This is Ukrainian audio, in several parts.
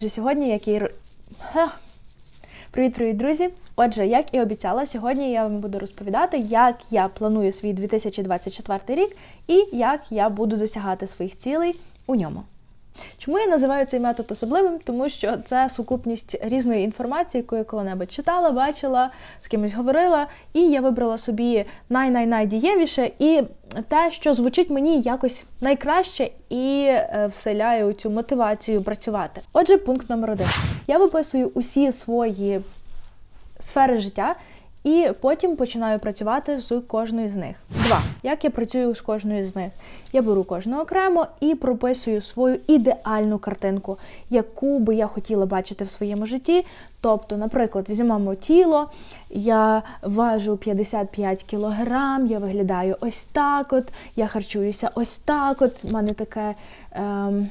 Вже сьогодні, як і Ха. Привіт, привіт, друзі! Отже, як і обіцяла, сьогодні я вам буду розповідати, як я планую свій 2024 рік і як я буду досягати своїх цілей у ньому. Чому я називаю цей метод особливим? Тому що це сукупність різної інформації, яку я коли-небудь читала, бачила, з кимось говорила, і я вибрала собі най-най-найдієвіше і те, що звучить мені якось найкраще і е, вселяє цю мотивацію працювати. Отже, пункт номер один. Я виписую усі свої сфери життя. І потім починаю працювати з кожною з них. Два. Як я працюю з кожною з них? Я беру кожну окремо і прописую свою ідеальну картинку, яку би я хотіла бачити в своєму житті. Тобто, наприклад, візьмемо тіло, я важу 55 кілограм, я виглядаю ось так, от, я харчуюся ось так, от, в мене таке. Ем,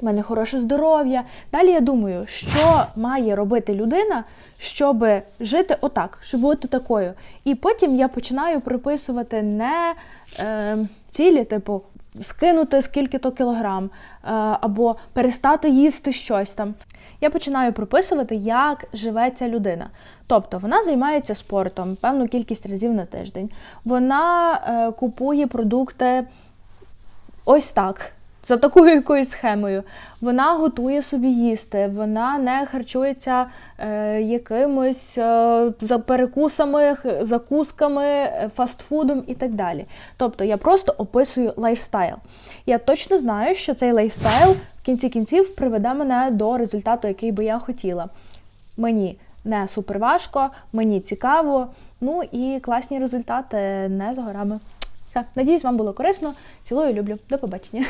в мене хороше здоров'я. Далі я думаю, що має робити людина, щоб жити отак, щоб бути такою. І потім я починаю приписувати не е, цілі, типу, скинути скільки-то кілограм, е, або перестати їсти щось там. Я починаю прописувати, як живе ця людина. Тобто вона займається спортом певну кількість разів на тиждень. Вона е, купує продукти ось так. За такою якоюсь схемою. Вона готує собі їсти, вона не харчується е, якимось е, за перекусами, закусками, е, фастфудом і так далі. Тобто я просто описую лайфстайл. Я точно знаю, що цей лайфстайл в кінці кінців приведе мене до результату, який би я хотіла. Мені не супер важко, мені цікаво, ну і класні результати не за горами. Все, надіюсь, вам було корисно. Цілую, люблю. До побачення.